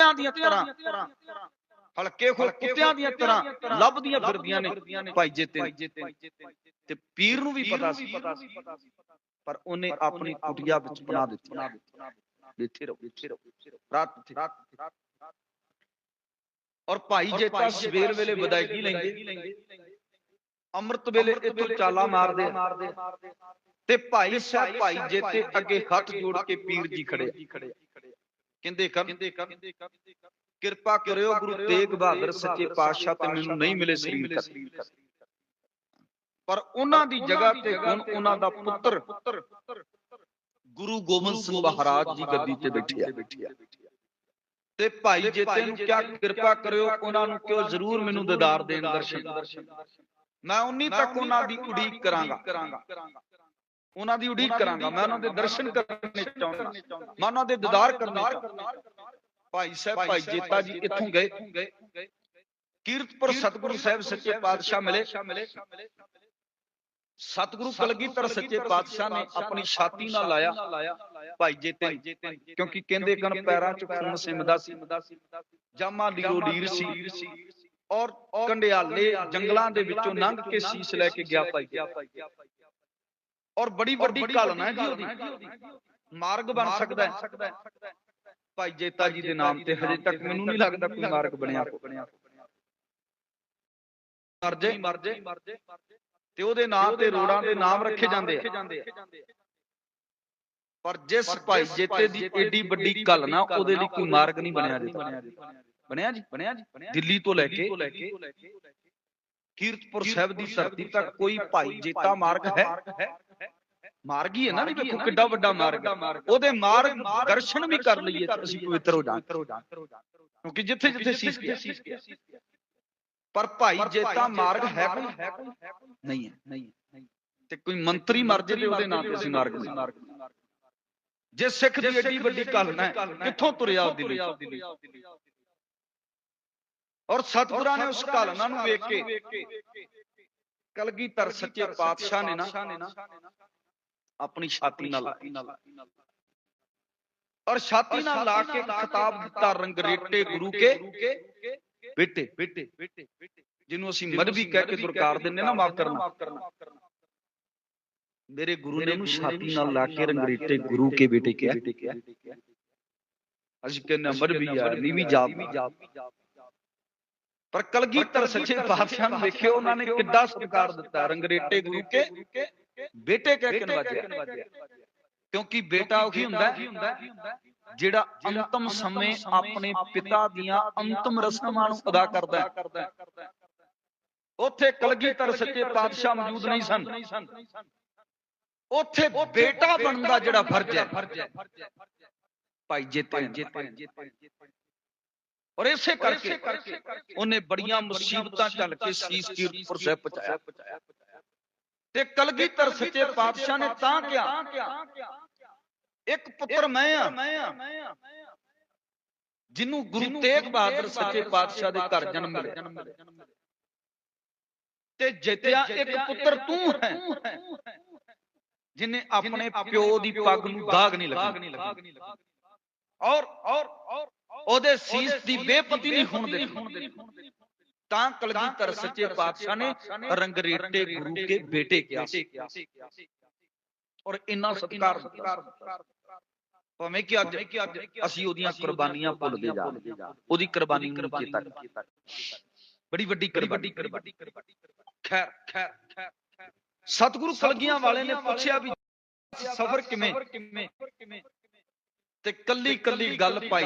ਕੁੱਤਿਆਂ ਦੀਆਂ ਤਰ੍ਹਾਂ। ਹਲਕੇ ਖੋ ਕੁੱਤਿਆਂ ਦੀਆਂ ਤਰ੍ਹਾਂ ਲੱਭਦੀਆਂ ਫਿਰਦੀਆਂ ਨੇ। ਭਾਈ ਜੇਤੇ ਤੇ ਪੀਰ ਨੂੰ ਵੀ ਪਤਾ ਸੀ। ਪਰ ਉਹਨੇ ਆਪਣੀ ਕੁਟਿਆ ਵਿੱਚ ਬਣਾ ਦਿੱਤੀ। ਇੱਥੇ ਰਹੋ ਇੱਥੇ ਰਹੋ ਰਾਤ ਇੱਥੇ ਔਰ ਭਾਈ ਜੇਤਾ ਸਵੇਰ ਵੇਲੇ ਵਿਦਾਇਗੀ ਲੈਂਦੇ। ਅੰਮ੍ਰਿਤ ਵੇਲੇ ਇਥੋਂ ਚਾਲਾ ਮਾਰਦੇ ਤੇ ਭਾਈ ਸਾਹਿਬ ਭਾਈ ਜੇਤੇ ਅੱਗੇ ਹੱਥ ਜੋੜ ਕੇ ਪੀਰ ਜੀ ਖੜੇ। ਕਹਿੰਦੇ ਕਰ ਕਿਰਪਾ ਕਰਿਓ ਗੁਰੂ ਤੇਗ ਬਹਾਦਰ ਸੱਚੇ ਪਾਤਸ਼ਾਹ ਤੇ ਮੈਨੂੰ ਨਹੀਂ ਮਿਲੇ ਸਰੀਰ ਤੱਕ। ਪਰ ਉਹਨਾਂ ਦੀ ਜਗ੍ਹਾ ਤੇ ਹੁਣ ਉਹਨਾਂ ਦਾ ਪੁੱਤਰ ਗੁਰੂ ਗੋਬਿੰਦ ਸਿੰਘ ਮਹਾਰਾਜ ਜੀ ਗੱਦੀ ਤੇ ਬੈਠੇ ਆ ਤੇ ਭਾਈ ਜੇਤੇ ਨੂੰ ਕਿਆ ਕਿਰਪਾ ਕਰਿਓ ਉਹਨਾਂ ਨੂੰ ਕਿਉਂ ਜ਼ਰੂਰ ਮੈਨੂੰ ਦਿਦਾਰ ਦੇਣ ਦਰਸ਼ਨ। ਮੈਂ ਉਨੀ ਤੱਕ ਉਹਨਾਂ ਦੀ ਉਡੀਕ ਕਰਾਂਗਾ। ਉਹਨਾਂ ਦੀ ਉਡੀਕ ਕਰਾਂਗਾ ਮੈਂ ਉਹਨਾਂ ਦੇ ਦਰਸ਼ਨ ਕਰਨੇ ਚਾਹੁੰਦਾ ਮੈਂ ਉਹਨਾਂ ਦੇ ਦਿਦਾਰ ਕਰਨੇ ਚਾਹੁੰਦਾ। ਭਾਈ ਸਾਹਿਬ ਭਾਈ ਜੇਤਾ ਜੀ ਇੱਥੋਂ ਗਏ। ਕੀਰਤਪੁਰ ਸਤਿਗੁਰੂ ਸਾਹਿਬ ਸੱਚੇ ਪਾਤਸ਼ਾਹ ਮਿਲੇ। ਸਤਿਗੁਰੂ ਕਲਗੀਧਰ ਸੱਚੇ ਪਾਤਸ਼ਾਹ ਨੇ ਆਪਣੀ ਛਾਤੀ ਨਾਲ ਲਾਇਆ। ਭਾਈ ਜੇਤੇ ਕਿਉਂਕਿ ਕਹਿੰਦੇ ਕਨ ਪੈਰਾਂ 'ਚ ਖੂਨ ਸਿਮਦਾ ਸੀ। ਜਾਮਾ ਲੀਰੋ ਲੀਰ ਸੀ। ਔਰ ਕੰਡਿਆਲੇ ਜੰਗਲਾਂ ਦੇ ਵਿੱਚੋਂ ਲੰਘ ਕੇ ਸੀਸ ਲੈ ਕੇ ਗਿਆ ਭਾਈ। ਔਰ ਬੜੀ ਵੱਡੀ ਕਲਮ ਹੈ ਜੀ ਉਹਦੀ। ਮਾਰਗ ਬਣ ਸਕਦਾ ਹੈ। ਭਾਈ ਜੇਤਾ ਜੀ ਦੇ ਨਾਮ ਤੇ ਹਜੇ ਤੱਕ ਮੈਨੂੰ ਨਹੀਂ ਲੱਗਦਾ ਕੋਈ ਮਾਰਗ ਬਣਿਆ। ਮਰ ਜੇ। ਮਰ ਜੇ। ਤੇ ਉਹਦੇ ਨਾਮ ਤੇ ਰੋੜਾਂ ਦੇ ਨਾਮ ਰੱਖੇ ਜਾਂਦੇ ਆ। ਪਰ ਜਿਸ ਭਾਈ ਜੇਤੇ ਦੀ ਏਡੀ ਵੱਡੀ ਗੱਲ ਨਾ ਉਹਦੇ ਲਈ ਕੋਈ ਮਾਰਗ ਨਹੀਂ ਬਣਿਆ ਜੀ ਬਣਿਆ ਜੀ? ਬਣਿਆ ਜੀ। ਦਿੱਲੀ ਤੋਂ ਲੈ ਕੇ ਕੀਰਤਪੁਰ ਸਾਹਿਬ ਦੀ ਧਰਤੀ ਤੱਕ ਕੋਈ ਭਾਈ ਜੇਤਾ ਮਾਰਗ ਹੈ? ਮਾਰਗ ਹੀ ਹੈ ਨਾ ਵੀ ਵੇਖੋ ਕਿੱਡਾ ਵੱਡਾ ਮਾਰਗ ਉਹਦੇ ਮਾਰਗ ਦਰਸ਼ਨ ਵੀ ਕਰ ਲਈਏ ਤਾਂ ਅਸੀਂ ਪਵਿੱਤਰ ਹੋ ਜਾਵਾਂਗੇ ਕਿਉਂਕਿ ਜਿੱਥੇ ਜਿੱਥੇ ਸੀਸ ਗਿਆ। ਪਰ ਭਾਈ ਜੇਤਾ ਮਾਰਗ ਹੈ ਕੋਈ? ਨਹੀਂ ਹੈ ਨਹੀਂ ਤੇ ਕੋਈ ਮੰਤਰੀ ਮਰ ਜੇ ਤੇ ਉਹਦੇ ਨਾਂ ਤੇ ਅਸੀਂ ਮਾਰਗ ਨਹੀਂ ਜੇ ਸਿੱਖ ਦੀ ਏਡੀ ਵੱਡੀ ਗੱਲ ਨਾ ਕਿੱਥੋਂ ਤੁਰਿਆ ਉਹਦੀ ਲਈ ਔਰ ਸਤਿਗੁਰਾਂ ਨੇ ਉਸ ਕਾਲਨਾ ਨੂੰ ਵੇਖ ਕੇ ਕਲਗੀਧਰ ਸੱਚੇ ਪਾਤਸ਼ਾਹ ਨੇ ਨਾ ਆਪਣੀ ਛਾਤੀ ਨਾਲ ਔਰ ਛਾਤੀ ਨਾਲ ਲਾ ਕੇ ਖਿਤਾਬ ਦਿੱਤਾ ਰੰਗਰੇਟੇ ਗੁਰੂ ਕੇ ਬੇਟੇ ਬੇਟੇ ਜਿਹਨੂੰ ਅਸੀਂ ਮਦਵੀ ਕਹਿ ਕੇ ਦੁਰਕਾਰ ਦਿੰਨੇ ਨਾ ਮਾਫ ਕਰਨਾ ਮੇਰੇ ਗੁਰੂ ਨੇ ਉਹਨੂੰ ਛਾਤੀ ਨਾਲ ਲਾ ਕੇ ਰੰਗਰੇਟੇ ਗੁਰੂ ਕੇ ਬੇਟੇ ਕਿਹਾ ਅਸੀਂ ਕਹਿੰਦੇ ਮਦਵੀ ਯਾਰ ਨਹੀਂ ਵੀ ਜਾਪ ਪਰ ਕਲਗੀਧਰ ਸੱਚੇ ਪਾਤਸ਼ਾਹ ਨੂੰ ਵੇਖਿਓ ਉਹਨਾਂ ਨੇ ਕਿੱਡਾ ਸਤਿਕਾਰ ਦਿੱਤਾ ਰੰਗਰੇਟੇ ਗੁਰੂ ਕੇ ਬੇਟੇ ਕਹਿ ਕੇ ਨਵਾਜਿਆ ਕਿਉਂਕਿ ਬੇਟਾ ਉਹੀ ਹੁੰਦਾ ਜਿਹੜਾ ਅੰਤਮ ਸਮੇਂ ਆਪਣੇ ਪਿਤਾ ਦੀਆਂ ਅੰਤਮ ਰਸਮਾਂ ਨੂੰ ਅਦਾ ਕਰਦਾ ਹੈ। ਉੱਥੇ ਕਲਗੀਧਰ ਸੱਚੇ ਪਾਤਸ਼ਾਹ ਮੌਜੂਦ ਨਹੀਂ ਸਨ। ਉੱਥੇ ਬੇਟਾ ਬਣਨ ਦਾ ਜਿਹੜਾ ਫਰਜ਼ ਹੈ। ਭਾਈ ਜੇਤੇ ਔਰ ਇਸੇ ਕਰਕੇ ਉਹਨੇ ਬੜੀਆਂ ਮੁਸੀਬਤਾਂ ਚੱਲ ਕੇ ਸੀਸ ਕੀਰਤਪੁਰ ਸਾਹਿਬ ਪਹੁੰਚਾਇਆ। ਤੇ ਕਲਗੀਧਰ ਸੱਚੇ ਪਾਤਸ਼ਾਹ ਨੇ ਤਾਂ ਕਿਹਾ ਇੱਕ ਪੁੱਤਰ ਮੈਂ ਆ। ਜਿਹਨੂੰ ਗੁਰੂ ਤੇਗ ਬਹਾਦਰ ਸੱਚੇ ਪਾਤਸ਼ਾਹ ਦੇ ਘਰ ਜਨਮ ਮਿਲਿਆ ਤੇ ਜਿੱਤਿਆ ਇੱਕ ਪੁੱਤਰ ਤੂੰ ਹੈ ਜਿਨੇ ਆਪਣੇ ਪਿਓ ਦੀ ਪੱਗ ਨੂੰ ਦਾਗ ਨਹੀਂ ਲੱਗੀ। ਔਰ ਔਰ ਉਹਦੇ ਸੀਸ ਦੀ ਬੇਪਤੀ ਨਹੀਂ ਹੋਣ ਦਿੱਤੀ। ਤਾਂ ਕਲਗੀਧਰ ਸੱਚੇ ਪਾਤਸ਼ਾਹ ਨੇ ਰੰਗਰੇਟੇ ਗੁਰੂ ਕੇ ਬੇਟੇ ਕਿਹਾ ਔਰ ਇੰਨਾ ਸਤਿਕਾਰ ਭਾਵੇਂ ਕਿ ਅੱਜ ਅਸੀਂ ਉਹਦੀਆਂ ਕੁਰਬਾਨੀਆਂ ਭੁੱਲਦੇ ਜਾ ਉਹਦੀ ਕੁਰਬਾਨੀ ਨੂੰ ਚੇਤਾ ਬੜੀ ਵੱਡੀ ਕੁਰਬਾਨੀ। ਖੈਰ ਖੈਰ ਸਤਿਗੁਰੂ ਕਲਗੀਆਂ ਵਾਲੇ ਨੇ ਪੁੱਛਿਆ ਵੀ ਸਫ਼ਰ ਕਿਵੇਂ? ਤੇ ਕੱਲੀ ਕੱਲੀ ਗੱਲ ਪਾਈ